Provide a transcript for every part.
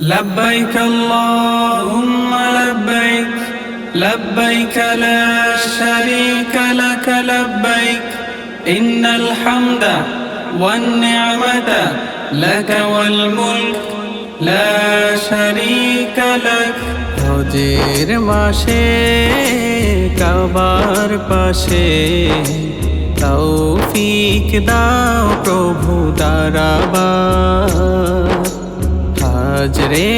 لبيك اللهم لبيك لبيك لا شريك لك لبيك إن الحمد والنعمة لك والملك لا شريك لك হজের মাসে কাবার পাশে তৌফিক দাও প্রভু দারাবার হাজরে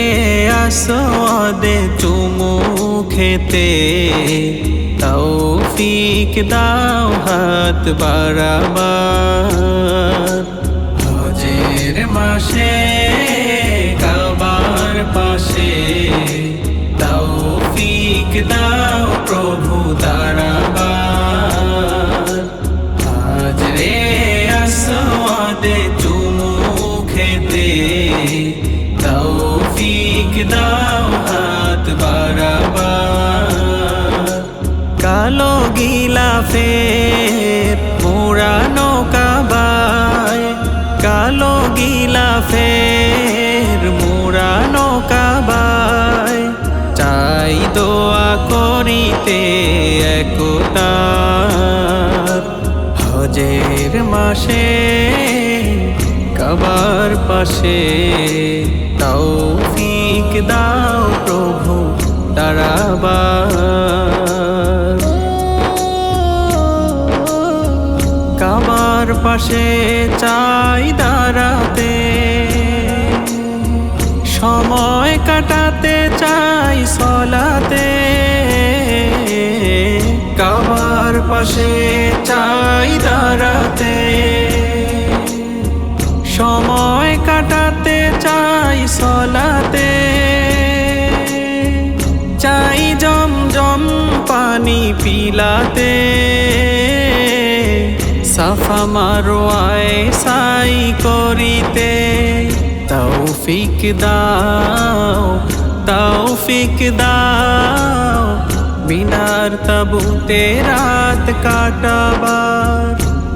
আসদে চুমু খেতে। তৌফিক দাও হাত বাড়াবার। হজের মাসে দাও হাত বাড়াবার। কালো গিলাফের পুরানো কাবায়। কালো গিলাফের মুরানো কাবায়। চাই দোয়া করিতে একতার। হজের মাসে কাবার পাশে তৌফিক দাও প্রভু দাঁড়াবার কাবার পাশে চাই দাঁড়াতে, সময় কাটাতে চাই সলাতে। কাবার পাশে চাই দাঁড়াতে, সময় কাটাতে চাই সলাতে। পিলাতে, সাফা মারোয়ায় সাই করিতে। তৌফিক দাও তৌফিক দাও বিনার তাবুতে রাত কাটাবার।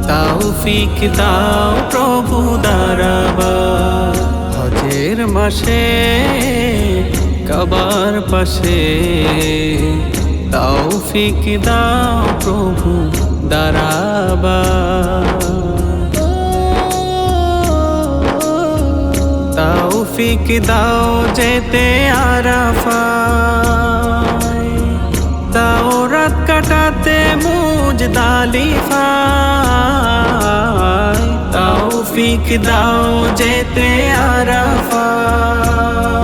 তৌফিক দাও, প্রভু দাঁড়াবার। হজের মাসে, কবার পাশে। তৌফিক দাও প্রভু দাঁড়াবার তৌফিক দাও যেতে আরাফায়। তাও রাত কাটাতে মুজ দালিফায়। তৌফিক দাও যেতে আরাফায়।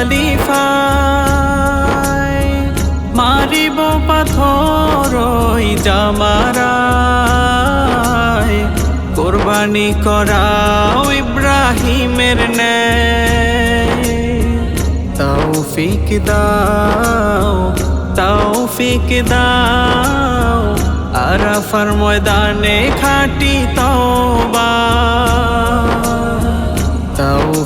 মুজ দালিফায় মারিব পাথর জামারায়। কোরবানি করাও ইব্রাহিমের তৌফিক দাও তৌফিক দাও, আরাফার ময়দানে খাটি তওবা।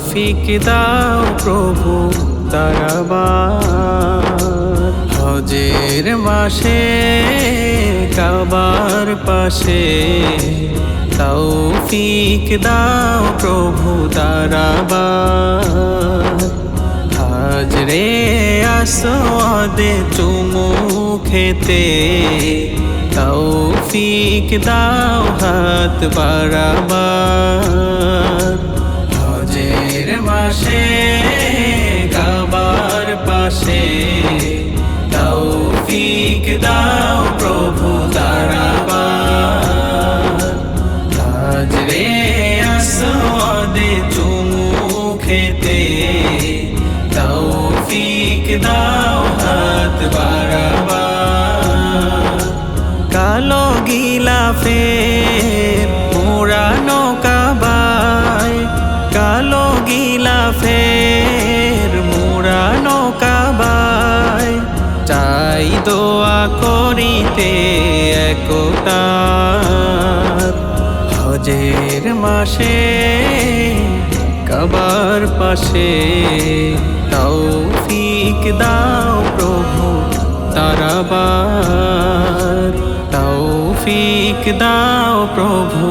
তৌফিক দাও প্রভু তারাবার। হজের মাসে, কাবার পাশে। তৌফিক দাও প্রভু তারাবার। হাজরে আসদে চুমু খেতে। তৌফিক দাও হাত বাড়াবার। মাসে কাবার পাশে। তৌফিক দাও প্রভু দাঁড়াবার হাজরে আসদে চুমু খেতে। তৌফিক দাও হাত বাড়াবার দোয়া করিতে একতার হজের মাসে, কাবার পাশে তাও তৌফিক দাও প্রভু তারাবার। তাও তৌফিক দাও প্রভু